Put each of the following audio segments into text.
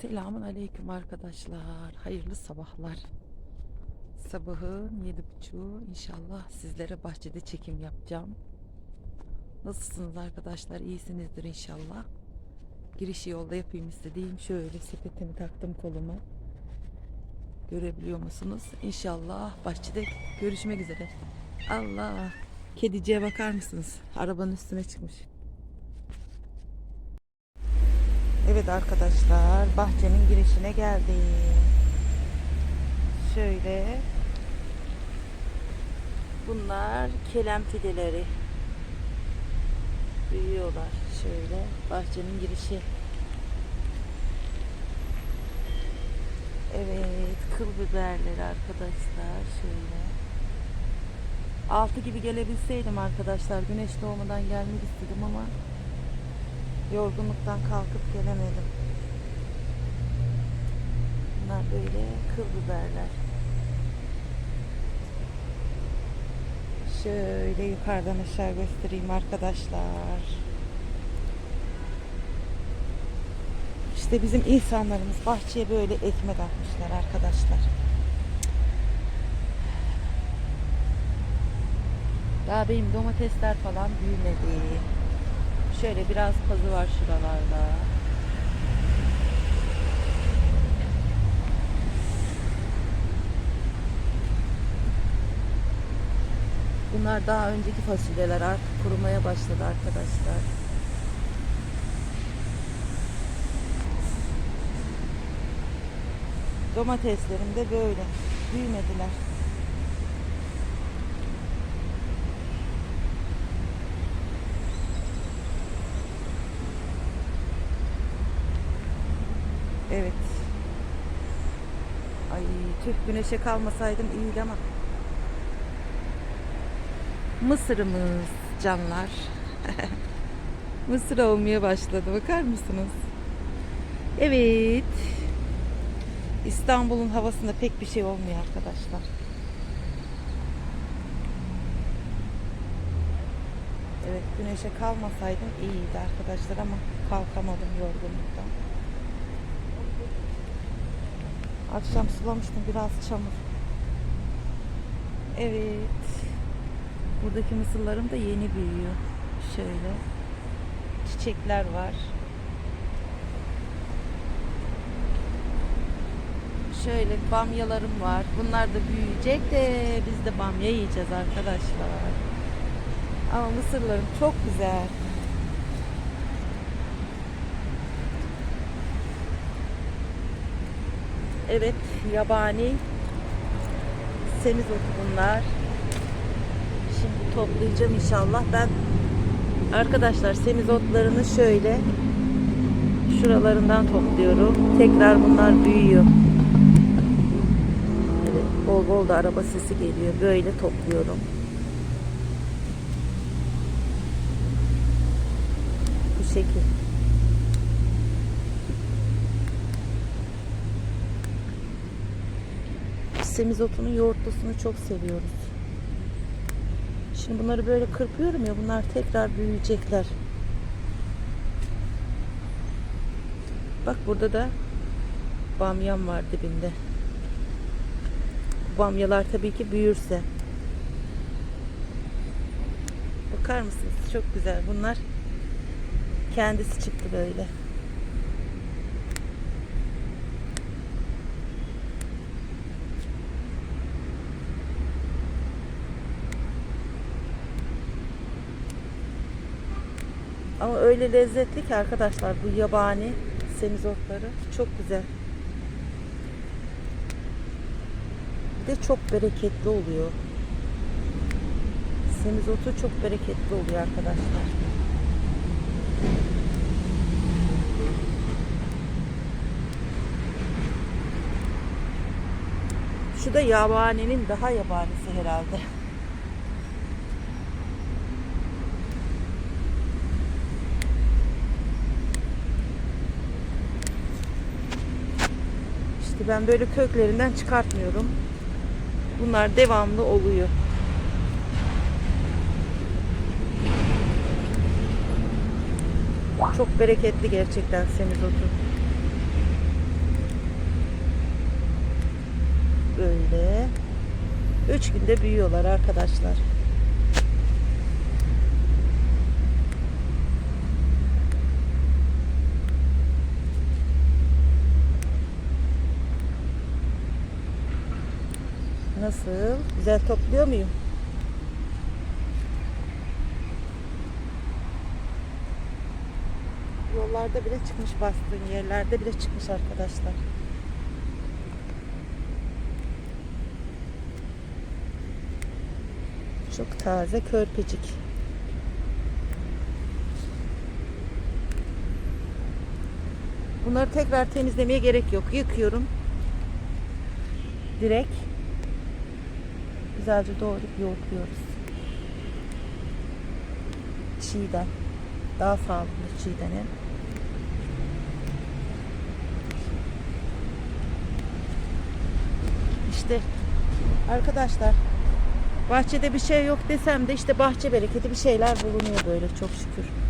Selamun aleyküm arkadaşlar. Hayırlı sabahlar. Sabahın yedi buçuğu inşallah sizlere bahçede çekim yapacağım. Nasılsınız arkadaşlar? İyisinizdir inşallah. Girişi yolda yapayım istediğim şöyle sepetimi taktım koluma. Görebiliyor musunuz? İnşallah bahçede görüşmek üzere. Allah! Kediciye bakar mısınız? Arabanın üstüne çıkmış. Evet arkadaşlar bahçenin girişine geldim. Şöyle bunlar kelem fideleri. Büyüyorlar şöyle bahçenin girişi. Evet kıl biberleri arkadaşlar şöyle. Altı gibi gelebilseydim arkadaşlar güneş doğmadan gelmek istedim ama Yorgunluktan kalkıp gelemedim. Bunlar böyle kıl biberler. Şöyle yukarıdan aşağı göstereyim arkadaşlar. İşte bizim insanlarımız bahçeye böyle ekmek atmışlar arkadaşlar. Daha benim domatesler falan büyümedi. Şöyle biraz pazı var şuralarda. Bunlar daha önceki fasulyeler artık kurumaya başladı arkadaşlar. Domateslerim de böyle büyümediler. Evet. Ay tüh güneşe kalmasaydım iyiydi ama. Mısırımız canlar. Mısır olmaya başladı. Bakar mısınız? Evet. İstanbul'un havasında pek bir şey olmuyor arkadaşlar. Evet güneşe kalmasaydım iyiydi arkadaşlar ama kalkamadım yorgunluktan. Akşam sulamıştım biraz çamur. Evet. Buradaki mısırlarım da yeni büyüyor. Şöyle. Çiçekler var. Şöyle bamyalarım var. Bunlar da büyüyecek de biz de bamya yiyeceğiz arkadaşlar. Ama mısırlarım çok güzel. Evet, yabani semizotu bunlar. Şimdi toplayacağım inşallah. Ben arkadaşlar semizotlarını şöyle şuralarından topluyorum. Tekrar bunlar büyüyor. Evet, bol bol da araba sesi geliyor. Böyle topluyorum. Bu şekil. Semizotunun yoğurtlusunu çok seviyoruz. Şimdi bunları böyle kırpıyorum ya bunlar tekrar büyüyecekler. Bak burada da bamyam var dibinde. Bu bamyalar tabii ki büyürse. Bakar mısınız? Çok güzel. Bunlar kendisi çıktı böyle. Ama öyle lezzetli ki arkadaşlar bu yabani semizotları çok güzel. Bir de çok bereketli oluyor. Semizotu çok bereketli oluyor arkadaşlar. Şu da yabaninin daha yabanisi herhalde. ki ben böyle köklerinden çıkartmıyorum. Bunlar devamlı oluyor. Çok bereketli gerçekten semizotu. Böyle. 3 günde büyüyorlar arkadaşlar. Nasıl? Güzel topluyor muyum? Yollarda bile çıkmış bastığın yerlerde bile çıkmış arkadaşlar. Çok taze körpecik. Bunları tekrar temizlemeye gerek yok. Yıkıyorum. Direkt güzelce doğrayıp yoğurtluyoruz. Çiğden. Daha sağlıklı çiğden hem. İşte arkadaşlar bahçede bir şey yok desem de işte bahçe bereketi bir şeyler bulunuyor böyle çok şükür.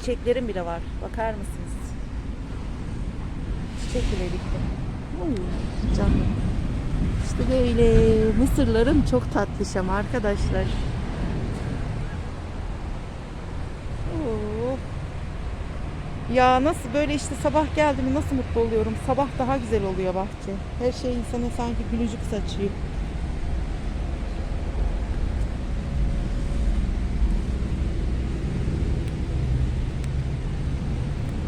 Çiçeklerim bile var. Bakar mısınız? Çiçek bile diktim. Oy, canım. İşte böyle mısırlarım çok tatlışam arkadaşlar. Oo. Ya nasıl böyle işte sabah geldi mi nasıl mutlu oluyorum. Sabah daha güzel oluyor bahçe. Her şey insana sanki gülücük saçıyor.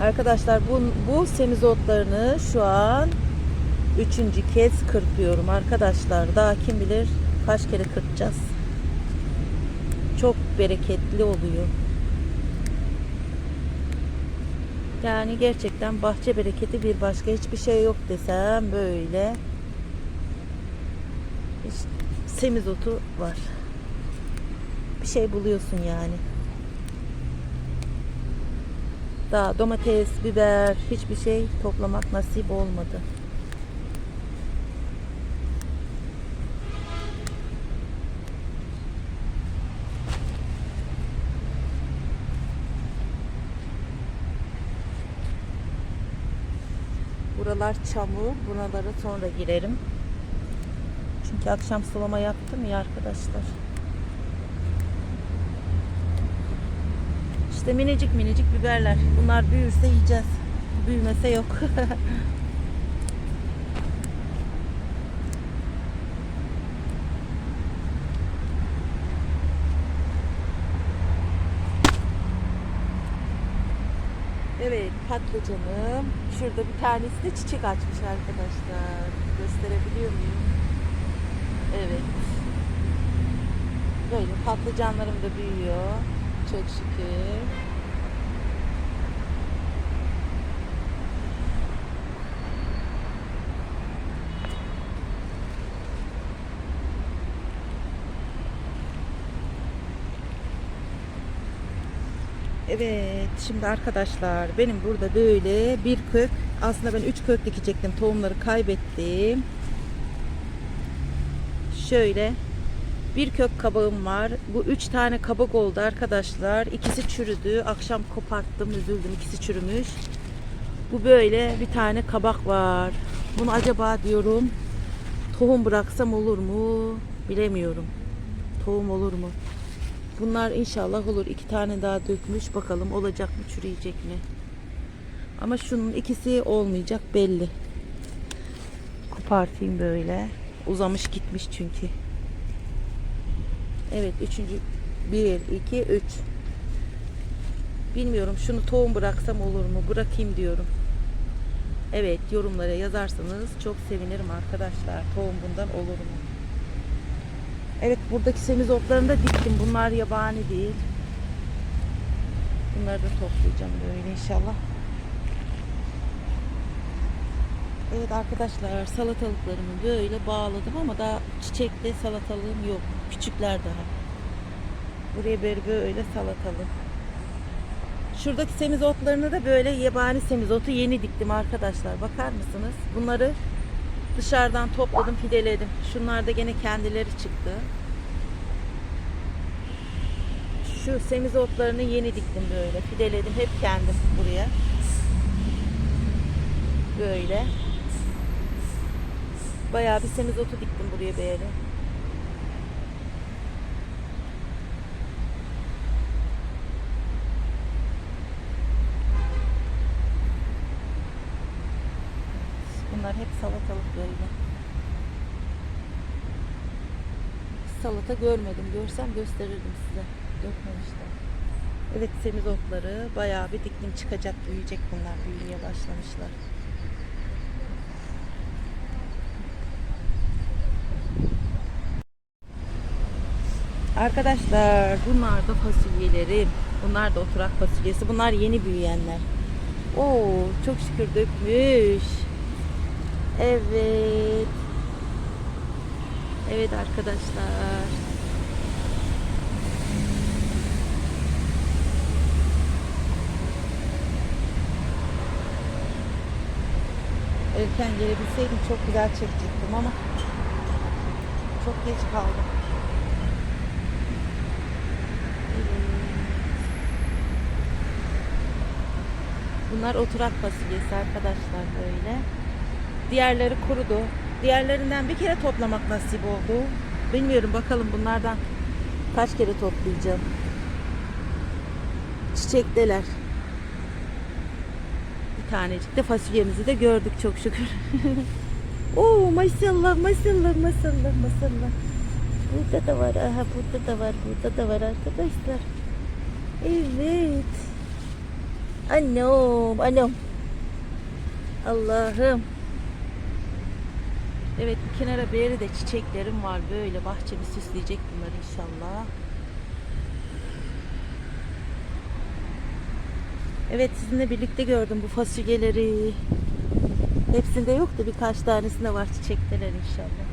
Arkadaşlar bu, bu semizotlarını şu an üçüncü kez kırpıyorum arkadaşlar. Daha kim bilir kaç kere kırpacağız. Çok bereketli oluyor. Yani gerçekten bahçe bereketi bir başka hiçbir şey yok desem böyle. Semizotu var. Bir şey buluyorsun yani. Daha domates, biber hiçbir şey toplamak nasip olmadı. Buralar çamur. Buralara sonra girerim. Çünkü akşam sulama yaptım ya arkadaşlar. İşte minicik minicik biberler. Bunlar büyürse yiyeceğiz. Büyümese yok. Evet patlıcanım. Şurada bir tanesi de çiçek açmış arkadaşlar. Gösterebiliyor muyum? Evet. Böyle patlıcanlarım da büyüyor. Çok şükür. Evet şimdi arkadaşlar benim burada böyle bir kök aslında ben üç kök dikecektim tohumları kaybettim. Şöyle bir kök kabağım var. Bu üç tane kabak oldu arkadaşlar. İkisi çürüdü. Akşam koparttım üzüldüm ikisi çürümüş. Bu böyle bir tane kabak var. Bunu acaba diyorum tohum bıraksam olur mu? Bilemiyorum. Tohum olur mu? Bunlar inşallah olur. İki tane daha dökmüş. Bakalım olacak mı, çürüyecek mi? Ama şunun ikisi olmayacak belli. Kopartayım böyle. Uzamış gitmiş çünkü. Evet, üçüncü. Bir, iki, üç. Bilmiyorum şunu tohum bıraksam olur mu? Bırakayım diyorum. Evet, yorumlara yazarsanız çok sevinirim arkadaşlar. Tohum bundan olur mu? Evet buradaki semizotlarını da diktim. Bunlar yabani değil. Bunları da toplayacağım böyle inşallah. Evet arkadaşlar salatalıklarımı böyle bağladım ama daha çiçekli salatalığım yok. Küçükler daha. Buraya böyle böyle salatalık. Şuradaki semizotlarını da böyle yabani semizotu yeni diktim arkadaşlar. Bakar mısınız? Bunları Dışarıdan topladım, fideledim. Şunlar da gene kendileri çıktı. Şu semizotlarını yeni diktim böyle. Fideledim hep kendim buraya. Böyle. Bayağı bir semizotu diktim buraya böyle. Bunlar hep salatalık böyle. Salata görmedim. Görsem gösterirdim size. Dökmemişler. Evet semizotları bayağı bir diktim çıkacak, büyüyecek bunlar. Büyümeye başlamışlar. Arkadaşlar bunlar da fasulyelerim. Bunlar da oturak fasulyesi. Bunlar yeni büyüyenler. Oo çok şükür dökmüş. Evet. Evet arkadaşlar. Erken gelebilseydim çok güzel çekecektim ama çok geç kaldım. Bunlar oturak fasulyesi arkadaşlar böyle. Diğerleri kurudu. Diğerlerinden bir kere toplamak nasip oldu. Bilmiyorum bakalım bunlardan kaç kere toplayacağım. Çiçekteler. Bir tanecik de fasulyemizi de gördük çok şükür. Oo maşallah maşallah maşallah maşallah. Burada da var. Aha burada da var. Burada da var arkadaşlar. Evet. Annem, annem. Allah'ım. Evet bir kenara beri de çiçeklerim var böyle bahçemi süsleyecek bunlar inşallah. Evet sizinle birlikte gördüm bu fasulyeleri. Hepsinde yok da birkaç tanesinde var çiçekteler inşallah.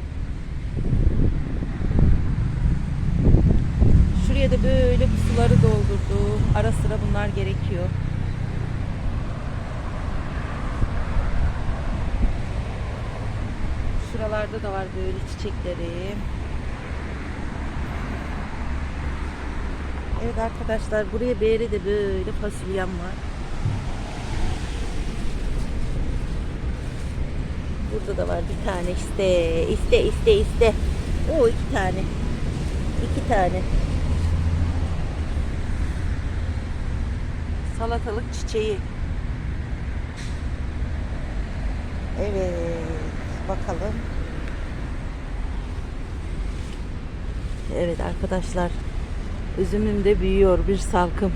Şuraya da böyle bu suları doldurdum. Ara sıra bunlar gerekiyor. Şuralarda da var böyle çiçekleri. Evet arkadaşlar buraya beri de böyle fasulyem var. Burada da var bir tane işte. İste iste iste. O iki tane. İki tane. Salatalık çiçeği. Evet. Bakalım. Evet arkadaşlar. Üzümüm de büyüyor bir salkım.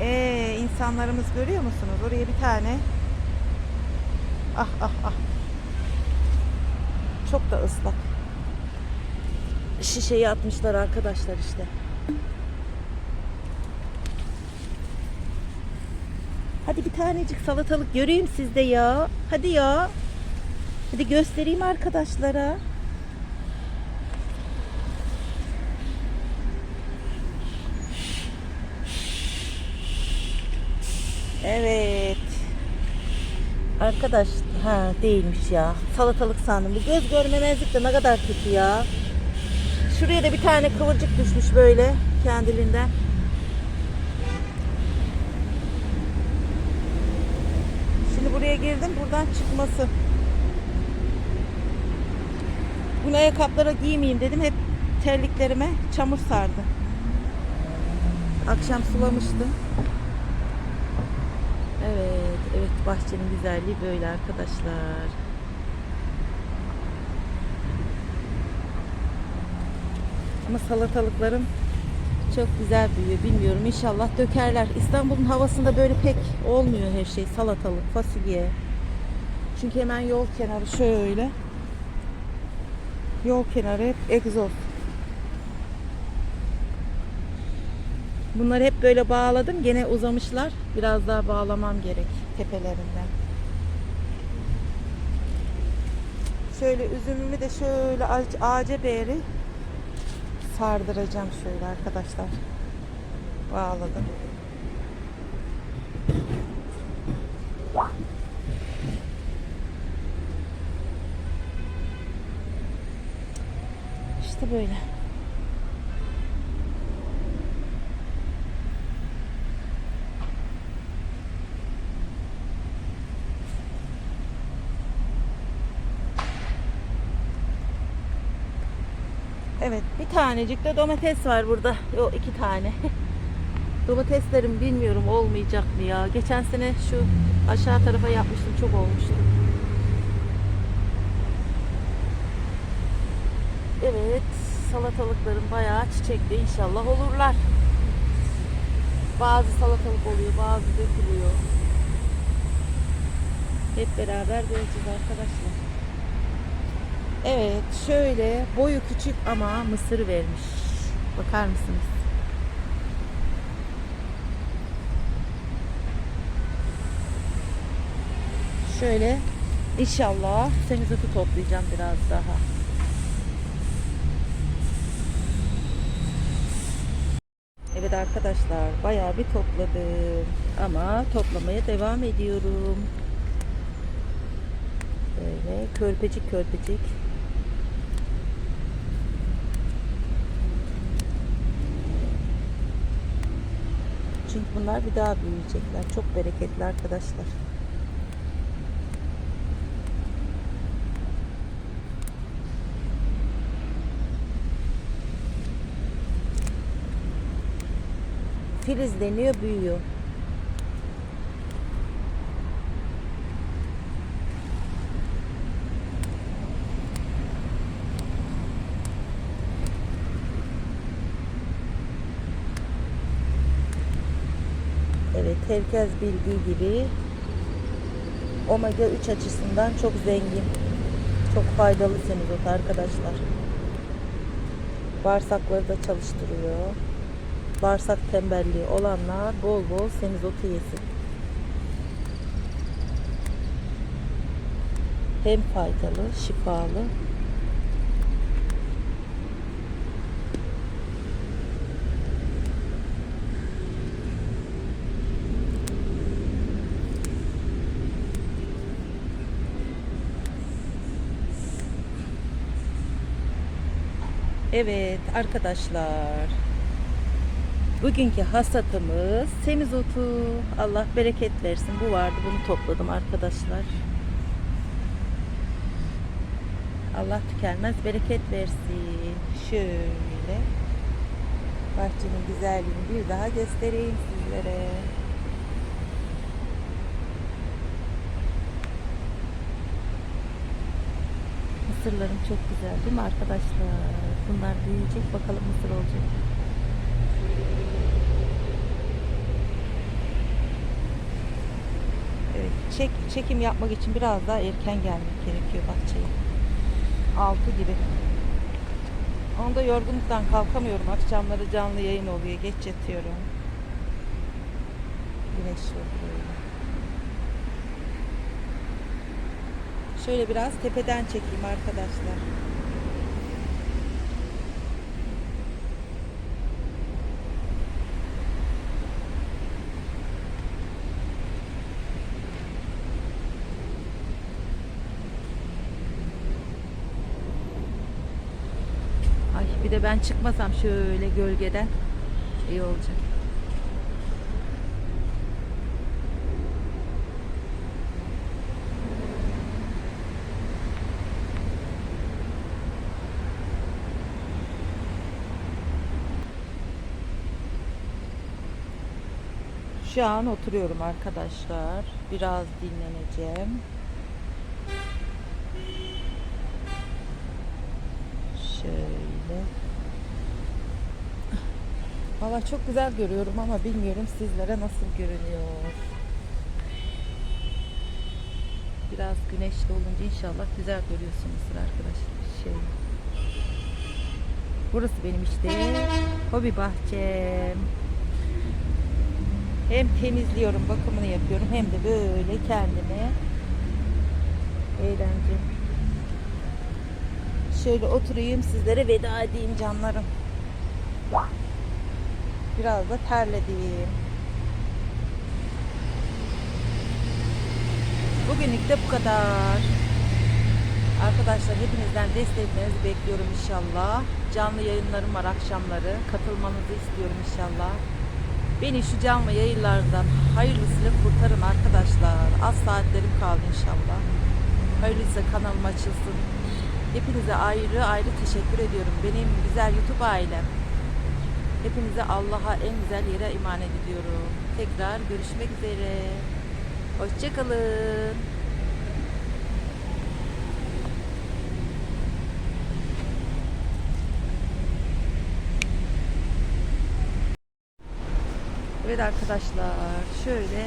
Ee, insanlarımız görüyor musunuz? Oraya bir tane. Ah ah ah. Çok da ıslak. Şişeyi atmışlar arkadaşlar işte. Hadi bir tanecik salatalık göreyim sizde ya. Hadi ya. Hadi göstereyim arkadaşlara. Evet. Arkadaş ha değilmiş ya. Salatalık sandım. Bu göz görmemezlik de ne kadar kötü ya. Şuraya da bir tane kıvırcık düşmüş böyle kendiliğinden. Şimdi buraya girdim buradan çıkması. Bunu ayakkabılara giymeyeyim dedim. Hep terliklerime çamur sardı. Akşam sulamıştım. Evet, evet bahçenin güzelliği böyle arkadaşlar. Ama salatalıklarım çok güzel büyüyor. Bilmiyorum inşallah dökerler. İstanbul'un havasında böyle pek olmuyor her şey. Salatalık, fasulye. Çünkü hemen yol kenarı şöyle. Yol kenarı hep egzoz. Bunları hep böyle bağladım. Gene uzamışlar. Biraz daha bağlamam gerek tepelerinden. Şöyle üzümümü de şöyle ağac- ağaca beri sardıracağım şöyle arkadaşlar. Bağladım. burası böyle. Evet bir tanecik de domates var burada. O iki tane. Domateslerim bilmiyorum olmayacak mı ya. Geçen sene şu aşağı tarafa yapmıştım çok olmuştu. Evet salatalıklarım bayağı çiçekli inşallah olurlar. Bazı salatalık oluyor bazı dökülüyor. Hep beraber göreceğiz arkadaşlar. Evet şöyle boyu küçük ama mısır vermiş. Bakar mısınız? Şöyle inşallah semizotu toplayacağım biraz daha. Evet arkadaşlar bayağı bir topladım ama toplamaya devam ediyorum. Böyle körpecik körpecik. Çünkü bunlar bir daha büyüyecekler. Çok bereketli arkadaşlar. Filizleniyor, büyüyor. Evet, herkes bildiği gibi omega 3 açısından çok zengin. Çok faydalı semizot arkadaşlar. Bağırsakları da çalıştırıyor. Bağırsak tembelliği olanlar bol bol semizotu yesin. Hem faydalı, şifalı. Evet arkadaşlar. Bugünkü hasatımız semizotu. Allah bereket versin. Bu vardı bunu topladım arkadaşlar. Allah tükenmez bereket versin. Şöyle bahçenin güzelliğini bir daha göstereyim sizlere. Mısırlarım çok güzel değil mi arkadaşlar? Bunlar büyüyecek bakalım mısır olacak. Evet, çek, çekim yapmak için biraz daha erken gelmek gerekiyor bahçeye. 6 gibi. Onda yorgunluktan kalkamıyorum. Akşamları canlı yayın oluyor. Geç yatıyorum. Güneş yok böyle. Şöyle biraz tepeden çekeyim arkadaşlar. Ay bir de ben çıkmasam şöyle gölgeden iyi olacak. Şu an oturuyorum arkadaşlar. Biraz dinleneceğim. Şöyle. Valla çok güzel görüyorum ama bilmiyorum sizlere nasıl görünüyor. Biraz güneşli olunca inşallah güzel görüyorsunuzdur arkadaşlar. Şey. Burası benim işte hobi bahçem. Hem temizliyorum, bakımını yapıyorum hem de böyle kendime eğlence. Şöyle oturayım sizlere veda edeyim canlarım. Biraz da terledim. Bugünlük de bu kadar. Arkadaşlar hepinizden desteklerinizi bekliyorum inşallah. Canlı yayınlarım var akşamları. Katılmanızı istiyorum inşallah. Beni şu canlı yayınlardan hayırlısıyla kurtarın arkadaşlar. Az saatlerim kaldı inşallah. Hayırlıysa kanalım açılsın. Hepinize ayrı ayrı teşekkür ediyorum. Benim güzel YouTube ailem. Hepinize Allah'a en güzel yere emanet ediyorum. Tekrar görüşmek üzere. Hoşçakalın. Evet arkadaşlar şöyle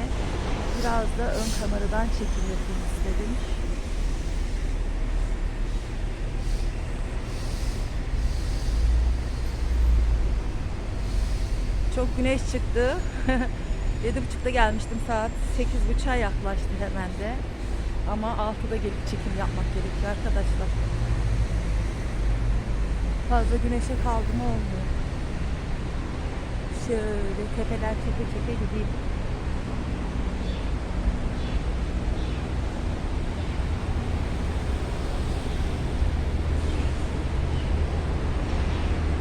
biraz da ön kameradan çekim yapayım istedim. Çok güneş çıktı. Yedi buçukta gelmiştim saat. Sekiz buçuğa yaklaştı hemen de. Ama altıda gelip çekim yapmak gerekiyor arkadaşlar. Fazla güneşe kaldım olmuyor. Şöyle tepeler çeke çeke gideyim.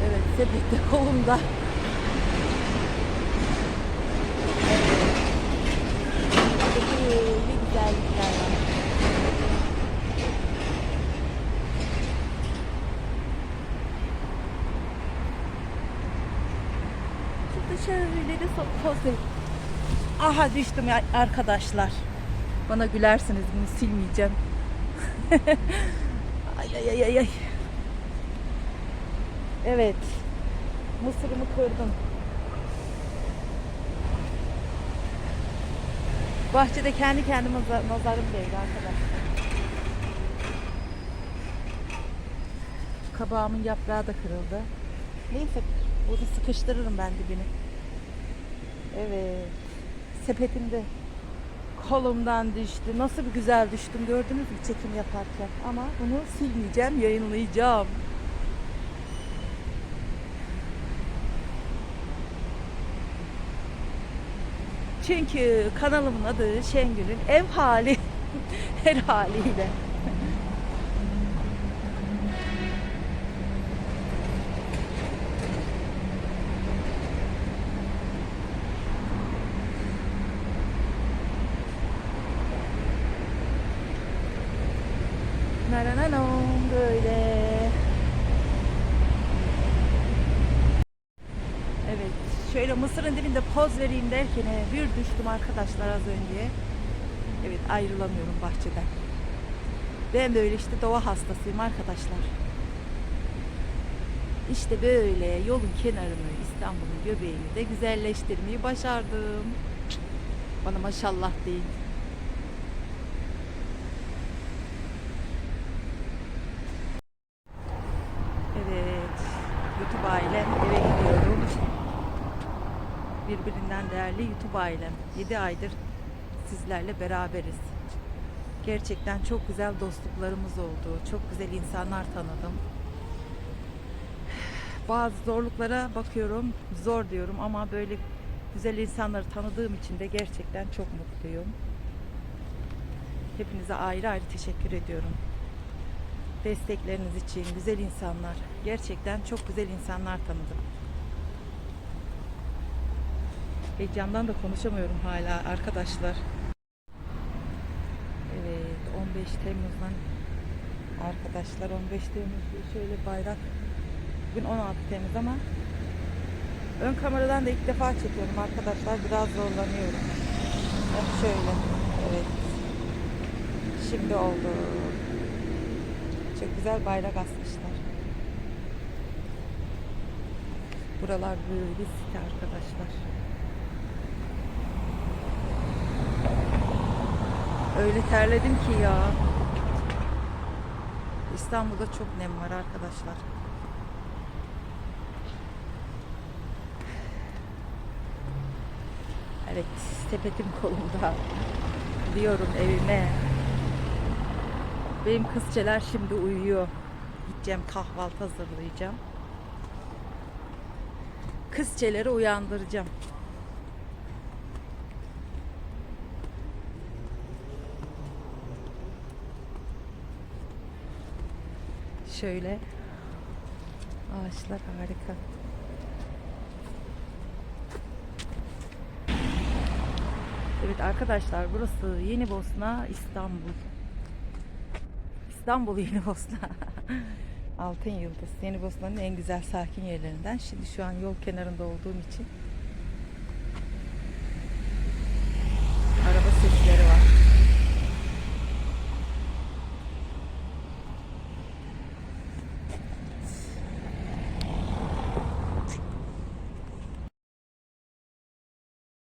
Evet sepet kolumda. Böyle güzellikler var. Şurada şöyle de so- poz vereyim. Aha düştüm ya arkadaşlar. Bana gülersiniz bunu silmeyeceğim. ay ay ay ay ay. Evet. Mısırımı kırdım. Bahçede kendi kendime za- nazarım değdi arkadaşlar. Kabağımın yaprağı da kırıldı. Neyse bunu sıkıştırırım ben dibini. Evet. Sepetimde kolumdan düştü. Nasıl bir güzel düştüm gördünüz mü çekim yaparken. Ama bunu silmeyeceğim, yayınlayacağım. Çünkü kanalımın adı Şengül'ün ev hali. Her haliyle. Narananom böyle. Evet. Şöyle mısırın dibinde poz vereyim derken bir düştüm arkadaşlar az önce. Evet ayrılamıyorum bahçeden. Ben böyle işte doğa hastasıyım arkadaşlar. İşte böyle yolun kenarını İstanbul'un göbeğini de güzelleştirmeyi başardım. Bana maşallah deyin. Evet. YouTube ailem eve gidiyorum. Birbirinden değerli YouTube ailem. 7 aydır sizlerle beraberiz. Gerçekten çok güzel dostluklarımız oldu. Çok güzel insanlar tanıdım. Bazı zorluklara bakıyorum, zor diyorum ama böyle güzel insanları tanıdığım için de gerçekten çok mutluyum. Hepinize ayrı ayrı teşekkür ediyorum destekleriniz için, güzel insanlar. Gerçekten çok güzel insanlar tanıdım. Heyecandan da konuşamıyorum hala arkadaşlar. Evet, 15 Temmuz'dan arkadaşlar 15 Temmuz şöyle bayrak. Bugün 16 Temmuz ama ön kameradan da ilk defa çekiyorum arkadaşlar. Biraz zorlanıyorum. Hep şöyle. Evet. Şimdi oldu. Çok güzel bayrak asmışlar. Buralar böyle site arkadaşlar. Öyle terledim ki ya. İstanbul'da çok nem var arkadaşlar. Evet, sepetim kolumda. Diyorum evime. Benim kızçeler şimdi uyuyor. Gideceğim kahvaltı hazırlayacağım. Kızçeleri uyandıracağım. Şöyle. Ağaçlar harika. Evet arkadaşlar burası Yeni Bosna İstanbul. İstanbul Yeni Bosna. Altın Yıldız. Yeni Bosna'nın en güzel sakin yerlerinden. Şimdi şu an yol kenarında olduğum için